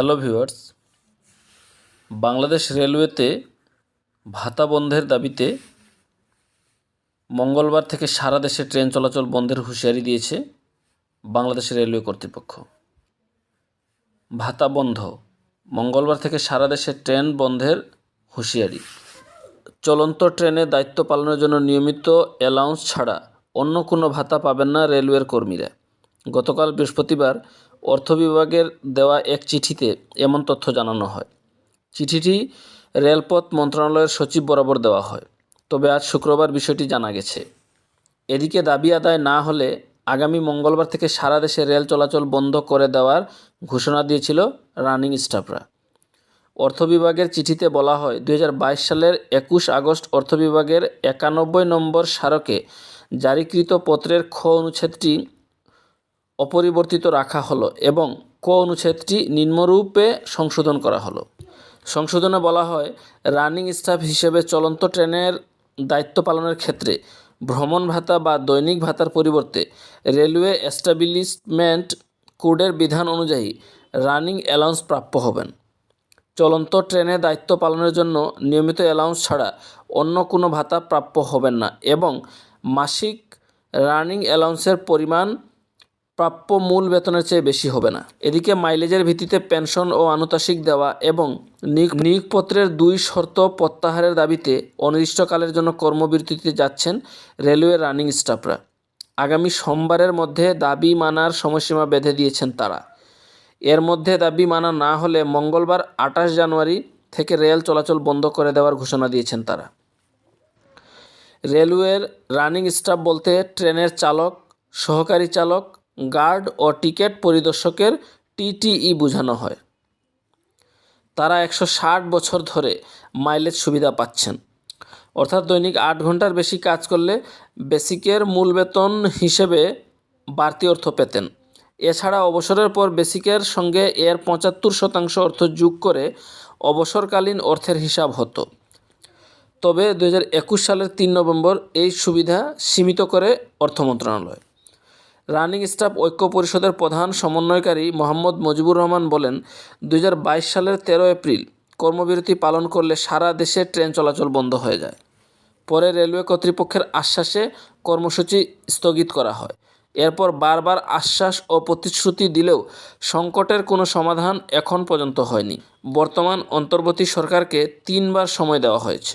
Hello viewers Bangladesh রেলওয়েতে ভাতা বন্ধের দাবিতে মঙ্গলবার থেকে সারা দেশে ট্রেন চলাচল বন্ধের হুঁশিয়ারি দিয়েছে বাংলাদেশ রেলওয়ে কর্তৃপক্ষ। ভাতা বন্ধ, মঙ্গলবার থেকে সারা দেশে ট্রেন বন্ধের হুঁশিয়ারি। চলন্ত ট্রেনে দায়িত্ব পালনের জন্য নিয়মিত অ্যালাউন্স ছাড়া অন্য কোনো ভাতা পাবেন না রেলওয়ের কর্মীরা। গতকাল বৃহস্পতিবার অর্থ বিভাগের দেওয়া এক চিঠিতে এমন তথ্য জানানো হয়। চিঠিটি রেলপথ মন্ত্রণালয়ের সচিব বরাবর দেওয়া হয়। তবে আজ শুক্রবার বিষয়টি জানা গেছে। এদিকে দাবি আদায় না হলে আগামী মঙ্গলবার থেকে সারা দেশে রেল চলাচল বন্ধ করে দেওয়ার ঘোষণা দিয়েছিল রানিং স্টাফরা। অর্থ বিভাগের চিঠিতে বলা হয় দু হাজার বাইশ সালের একুশ আগস্ট অর্থ বিভাগের একানব্বই নম্বর স্মারকে জারিকৃত পত্রের খ অনুচ্ছেদটি অপরিবর্তিত রাখা হলো এবং ক অনুচ্ছেদটি নিম্নরূপে সংশোধন করা হলো। সংশোধনে বলা হয়, রানিং স্টাফ হিসেবে চলন্ত ট্রেনের দায়িত্ব পালনের ক্ষেত্রে ভ্রমণ ভাতা বা দৈনিক ভাতার পরিবর্তে রেলওয়ে এস্টাবলিশমেন্ট কোডের বিধান অনুযায়ী রানিং অ্যালাউন্স প্রাপ্য হবেন। চলন্ত ট্রেনে দায়িত্ব পালনের জন্য নিয়মিত অ্যালাউন্স ছাড়া অন্য কোনো ভাতা প্রাপ্য হবেন না এবং মাসিক রানিং অ্যালাউন্সের পরিমাণ প্রাপ্য মূল বেতনের চেয়ে বেশি হবে না। এদিকে মাইলেজের ভিত্তিতে পেনশন ও আনুতাসিক দেওয়া এবং নিয়োগ নিয়োগপত্রের দুই শর্ত প্রত্যাহারের দাবিতে অনির্দিষ্টকালের জন্য কর্মবিরতিতে যাচ্ছেন রেলওয়ে রানিং স্টাফরা। আগামী সোমবারের মধ্যে দাবি মানার সময়সীমা বেঁধে দিয়েছেন তারা। এর মধ্যে দাবি মানা না হলে মঙ্গলবার আঠাশ জানুয়ারি থেকে রেল চলাচল বন্ধ করে দেওয়ার ঘোষণা দিয়েছেন তারা। রেলওয়ের রানিং স্টাফ বলতে ট্রেনের চালক, সহকারী চালক গার্ড ও টিকিট পরিদর্শকের টিটিই বোঝানো হয়। তারা একশো ষাট বছর ধরে মাইলেজ সুবিধা পাচ্ছেন। অর্থাৎ দৈনিক আট ঘণ্টার বেশি কাজ করলে বেসিকের মূল বেতন হিসেবে বাড়তি অর্থ পেতেন। এছাড়া অবসরের পর বেসিকের সঙ্গে এর পঁচাত্তর শতাংশ অর্থ যোগ করে অবসরকালীন অর্থের হিসাব হতো। তবে দু হাজার একুশ সালের তিন নভেম্বর এই সুবিধা সীমিত করে অর্থ মন্ত্রণালয়। রানিং স্টাফ ঐক্য পরিষদের প্রধান সমন্বয়কারী মোহাম্মদ মুজিবুর রহমান বলেন, দুই হাজার বাইশ সালের তেরো এপ্রিল কর্মবিরতি পালন করলে সারা দেশে ট্রেন চলাচল বন্ধ হয়ে যায়। পরে রেলওয়ে কর্তৃপক্ষের আশ্বাসে কর্মসূচি স্থগিত করা হয়। এরপর বারবার আশ্বাস ও প্রতিশ্রুতি দিলেও সংকটের কোনো সমাধান এখন পর্যন্ত হয়নি। বর্তমান অন্তর্বর্তী সরকারকে তিনবার সময় দেওয়া হয়েছে।